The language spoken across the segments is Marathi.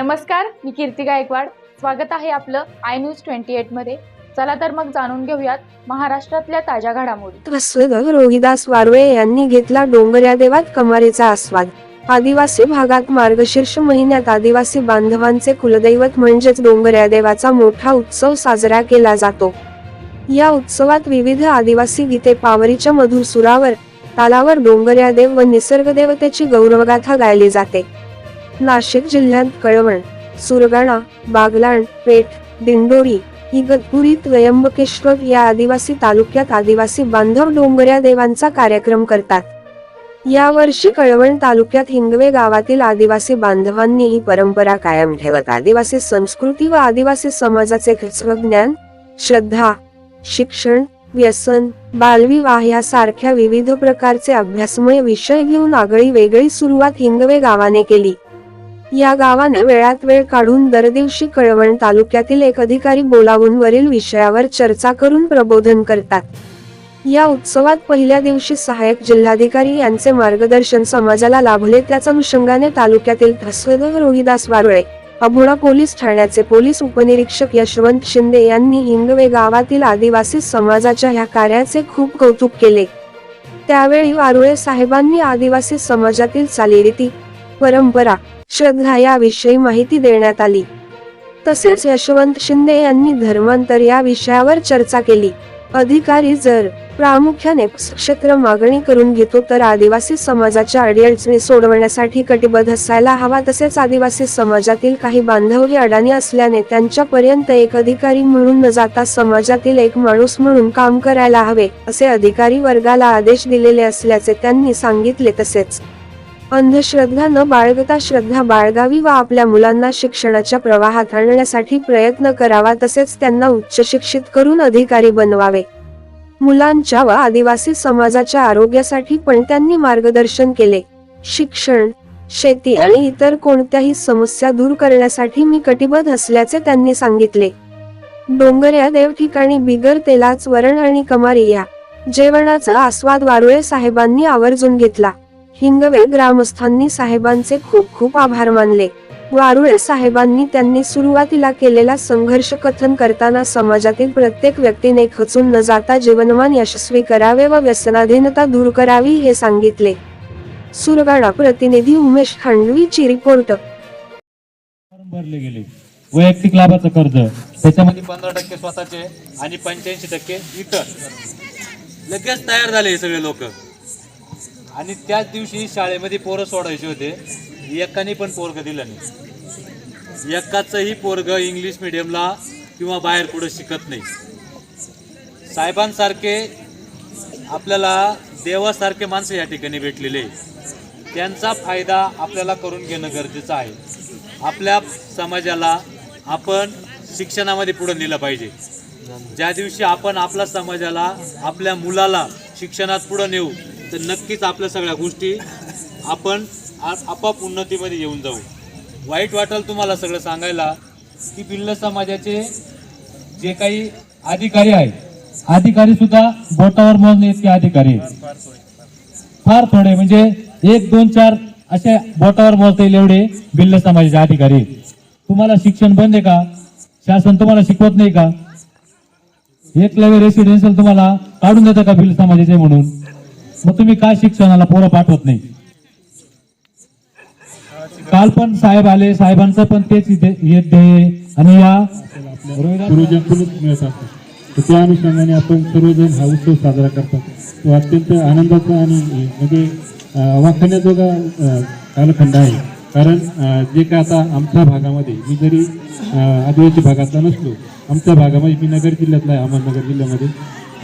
नमस्कार मी कीर्ती गायकवाड. स्वागत आहे आपलं आय न्यूज ट्वेंटी एटमध्ये. चला तर मग जाणून घेऊयात महाराष्ट्रातल्या ताज्या घडामोडी. रोहिदास वारवे यांनी घेतला डोंगर्या देवात कमारीचा आस्वाद. आदिवासी भागात मार्गशीर्ष महिन्यात आदिवासी बांधवांचे कुलदैवत म्हणजेच डोंगर्या देवाचा मोठा उत्सव साजरा केला जातो. या उत्सवात विविध आदिवासी गीते पावरीच्या मधुर सुरावर तालावर डोंगर्या देव व निसर्ग देवतेची गौरवगाथा गायली जाते. नाशिक जिल्ह्यात कळवण सुरगाणा बागलाण पेठ दिंडोरी इगतपुरी त्र्यंबकेश्वर या आदिवासी तालुक्यात आदिवासी बांधव डोंगऱ्या देवांचा कार्यक्रम करतात. यावर्षी कळवण तालुक्यात हिंगवे गावातील आदिवासी बांधवांनी ही परंपरा कायम ठेवत आदिवासी संस्कृती व आदिवासी समाजाचे ज्ञान श्रद्धा शिक्षण व्यसन बालविवाह यासारख्या विविध प्रकारचे अभ्यासमय विषय घेऊन आगळी वेगळी सुरुवात हिंगवे गावाने केली. या गावाने वेळात वेळ काढून दरदिवशी कळवण तालुक्यातील एक अधिकारी बोलावून वरील विषयावर चर्चा करून प्रबोधन करतात. या उत्सवात पहिल्या दिवशी सहाय्यक जिल्हाधिकारी यांचे मार्गदर्शन समाजाला लाभले. त्याच अनुषंगाने तालुक्यातील रोहिदास वारुळे अभोणा पोलीस ठाण्याचे पोलीस उपनिरीक्षक यशवंत शिंदे यांनी हिंगवे गावातील आदिवासी समाजाच्या ह्या कार्याचे खूप कौतुक केले. त्यावेळी वारुळे साहेबांनी आदिवासी समाजातील चालीरीती परंपरा श्रद्धा याविषयी माहिती देण्यात आली. तसेच यशवंत शिंदे यांनी धर्मांतर या विषयावर चर्चा केली. अधिकारी जर प्रामुख्याने क्षेत्र मागणी करून घेतो तर आदिवासी समाजाच्या अडीअडचणी सोडवण्यासाठी कटिबद्ध असायला हवा. तसेच आदिवासी समाजातील काही बांधव हे अडाणी असल्याने त्यांच्यापर्यंत एक अधिकारी म्हणून न जाता समाजातील एक माणूस म्हणून काम करायला हवे असे अधिकारी वर्गाला आदेश दिलेले असल्याचे त्यांनी सांगितले तसेच अंधश्रद्धा न बाळगता श्रद्धा बाळगावी व आपल्या मुलांना शिक्षणाच्या प्रवाहात आणण्यासाठी प्रयत्न करावा तसेच त्यांना उच्च शिक्षित करून अधिकारी बनवावे. मुलांच्या व आदिवासी समाजाच्या आरोग्यासाठी पण त्यांनी मार्गदर्शन केले. शिक्षण शेती आणि इतर कोणत्याही समस्या दूर करण्यासाठी मी कटिबद्ध असल्याचे त्यांनी सांगितले. डोंगऱ्या देव ठिकाणी बिगर तेलाच वरण आणि कमारी या. जेवणाचा आस्वाद वारुळे साहेबांनी आवर्जून घेतला. हिंगवे ग्रामस्थांनी साहेबांचे खूप खूप आभार मानले. वारुळे साहेबांनी त्यांनी सुरुवातीला केलेला संघर्ष कथन करताना समाजातील प्रत्येक व्यक्तीने खचून न जाता जीवनमान यशस्वी करावे व व्यसनाधीनता दूर करावी हे सांगितले. सुरगाणा प्रतिनिधी उमेश खांडवीची रिपोर्ट. भरले गेले. वैयक्तिक लाभाचं कर्ज. त्याच्यामध्ये पंधरा टक्के स्वतःचे आणि पंच्याऐंशी टक्के इतर. लगेच तयार झाले हे सगळे लोक. आणि त्याच दिवशी शाळेमध्ये पोरं सोडायचे होते. एकाने पण पोरग दिलं नाही. एकाचंही पोरग इंग्लिश मिडियमला किंवा बाहेर कुठं शिकत नाही. साहेबांसारखे आपल्याला देवासारखे माणसं या ठिकाणी भेटलेले त्यांचा फायदा आपल्याला करून घेणं गरजेचं आहे. आपल्या समाजाला आपण शिक्षणामध्ये पुढं नेलं पाहिजे. ज्या दिवशी आपण आपल्या समाजाला आपल्या मुलाला शिक्षणात पुढं नेऊ तर नक्कीच आपल्या सगळ्या गोष्टी आपण आज आपाप उन्नतीमध्ये येऊन जाऊ. वाईट वाटेल तुम्हाला सगळं सांगायला की भिल्ल समाजाचे जे काही अधिकारी आहेत अधिकारी सुद्धा बोटावर मोजणे इतके अधिकारी फार थोडे म्हणजे एक दोन चार असे बोटावर मोजता येईल एवढे भिल्ल समाजाचे अधिकारी तुम्हाला शिक्षण बंद आहे का? शासन तुम्हाला शिकवत नाही का? एकलव्य रेसिडेन्शियल तुम्हाला काढून देतं का भिल्ल समाजाचे म्हणून? मग तुम्ही काय शिक्षणाला पोरं पाठवत नाही? काल पण साहेब आले साहेबांचं पण तेच इथे हे ध्येय आणि या मिळत त्या अनुषंगाने आपण सर्वजण हा उत्सव साजरा करतात. तो अत्यंत आनंदाचा आणि म्हणजे वाखण्याजोगा कालखंड आहे. कारण जे काय आता आमच्या भागामध्ये मी जरी आदिवासी भागातला नसलो आमच्या भागामध्ये मी नगर जिल्ह्यातला आहे अहमदनगर जिल्ह्यामध्ये.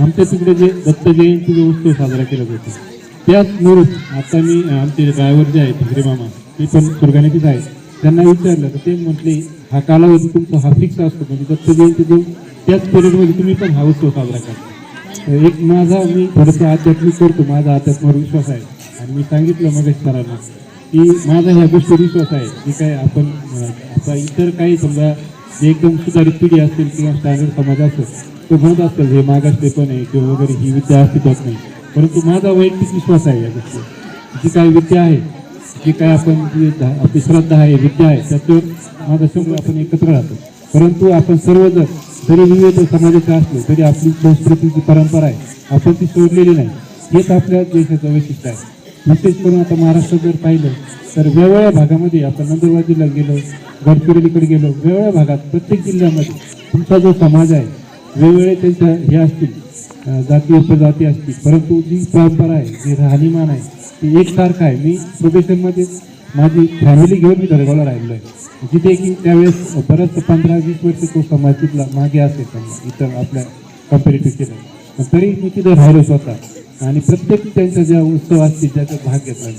आमच्या तिकडे जे दत्त जो उत्सव साजरा केला जातो. त्याच मुरुत आता मी आमचे ड्रायव्हर जे आहेत हिरे मामा ते पण सुरगाण्याचेच आहेत. त्यांना विचारलं तर ते म्हटले हा कालावधी तुमचा हा फिक्स असतो म्हणजे दत्त जयंती त्याच पिरियडमध्ये तुम्ही पण हा उत्सव साजरा करता. एक माझा मी थोडंसं आध्यात्मिक करतो माझा आध्यात्मावर विश्वास आहे. आणि मी सांगितलं मग सरांना की माझा ह्या गोष्टीवर विश्वास आहे की काय आपण आता इतर काही समजा जे एकदम सुधारित पिढी असतील किंवा स्टँडर्ड समाज असेल ते म्हणत असेल हे मागासले पण आहे किंवा वगैरे ही विद्या अस्तित्वात नाही. परंतु माझा वैयक्तिक विश्वास आहे या गोष्टी जी काही विद्या आहे जी काय आपण आपली श्रद्धा आहे विद्या आहे त्याच्यावर माझा संघ आपण एकत्र राहतो. परंतु आपण सर्वजण जरी विविध समाजाचे असलो तरी आपली संस्कृती जी परंपरा आहे आपण ती सोडलेली नाही. हेच आपल्या देशाचं वैशिष्ट्य आहे. विशेष करून आता महाराष्ट्रात जर पाहिलं तर वेगवेगळ्या भागामध्ये आपण नंदुरबार जिल्ह्यात गेलो गडचिरोलीकडे गेलो वेगवेगळ्या भागात प्रत्येक जिल्ह्यामध्ये तुमचा जो समाज आहे वेगवेगळे त्यांच्या हे असतील जाती उपजाती असतील. परंतु जी परंपरा आहे जी राहणीमान आहे ती एकसारखं आहे. मी प्रोफेशनमध्ये माझी फॅमिली घेऊन मी दरेगावला राहिलो आहे. जिथे की त्यावेळेस बरंच पंधरा वीस वर्ष तो समाज तिथला मागे असेल त्यांना इतर आपल्या कम्पॅरेटिव्ह केलं तरी मी तिथं राहिलो स्वतः. आणि प्रत्येक त्यांच्या ज्या उत्सव असतील ज्याचा भाग घेतला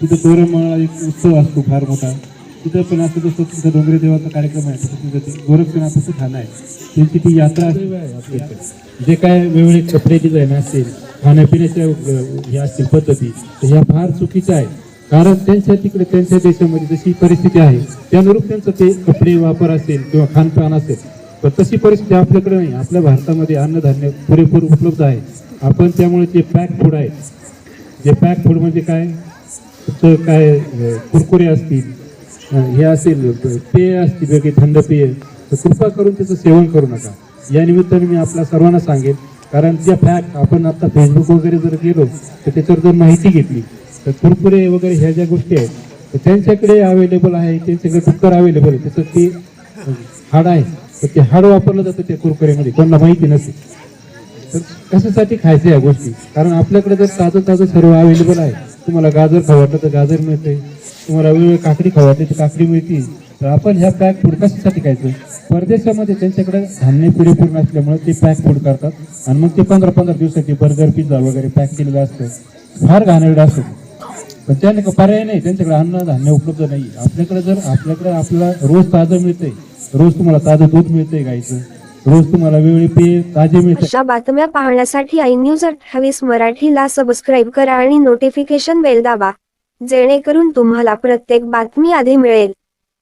तिथं तोरणमाळा एक उत्सव असतो फार मोठा. तिथं पण असं जसं तिथं डोंगरे देवाचा कार्यक्रम आहे तसं तिथं ते गोरक्षनाथाचं खाणं आहे. त्यांची ती यात्रा जे काय वेगवेगळे कपडे डिझाईन असतील खाण्यापिण्याच्या ह्या हे असतील पद्धती तर ह्या फार चुकीच्या आहे कारण त्यांच्या तिकडे त्यांच्या देशामध्ये जशी परिस्थिती आहे त्यानुरूप त्यांचं ते कपडे वापर असेल किंवा खानपान असेल. पण तशी परिस्थिती आपल्याकडे नाही. आपल्या भारतामध्ये अन्नधान्य पुरेपूर उपलब्ध आहे. आपण त्यामुळे जे पॅक फूड आहे जे पॅक फूड म्हणजे काय? तर काय कुरकुरे असतील हे असेल पेय असतील वेगळे थंड पेय तर कृपा करून त्याचं सेवन करू नका. या निमित्ताने मी आपल्या सर्वांना सांगेन कारण ज्या फॅक्ट आपण आता फेसबुक वगैरे जर गेलो तर त्याच्यावर जर माहिती घेतली तर कुरकुरे वगैरे ह्या ज्या गोष्टी आहेत तर त्यांच्याकडे अवेलेबल आहे त्यांच्याकडे कुकर अवेलेबल आहे. त्याचं ते हाड आहे तर ते हाड वापरलं जातं त्या कुरकुरेमध्ये कोणाला माहिती नसते तर कशासाठी खायचं या गोष्टी? कारण आपल्याकडे जर ताजं ताजं सर्व अवेलेबल आहे तुम्हाला गाजर खवाटलं तर गाजर मिळते तुम्हाला वेगवेगळी काकडी खवाटली तर काकडी मिळते तर आपण ह्या पॅक फूड कशासाठी खायचं? परदेशामध्ये त्यांच्याकडे धान्य पुरेपूर असल्यामुळे ते पॅक फूड करतात. आणि मग ते पंधरा पंधरा दिवसाची बर्गर पिझ्झा वगैरे पॅक केलेलं असतं. फार घाणेरडं असतं पण त्याने पर्याय नाही. त्यांच्याकडे अन्न धान्य उपलब्ध नाही. आपल्याकडे जर आपल्याकडे आपल्याला रोज ताजं मिळतंय रोज तुम्हाला ताजं दूध मिळतंय गायचं रोज तुम्हाला वेळी पे ताजे मिळते अशा बातम्या पाहण्यासाठी आय न्यूज अठ्ठावीस मराठीला सबस्क्राईब करा आणि नोटिफिकेशन बेल दाबा. जेणेकरून तुम्हाला प्रत्येक बातमी आधी मिळेल.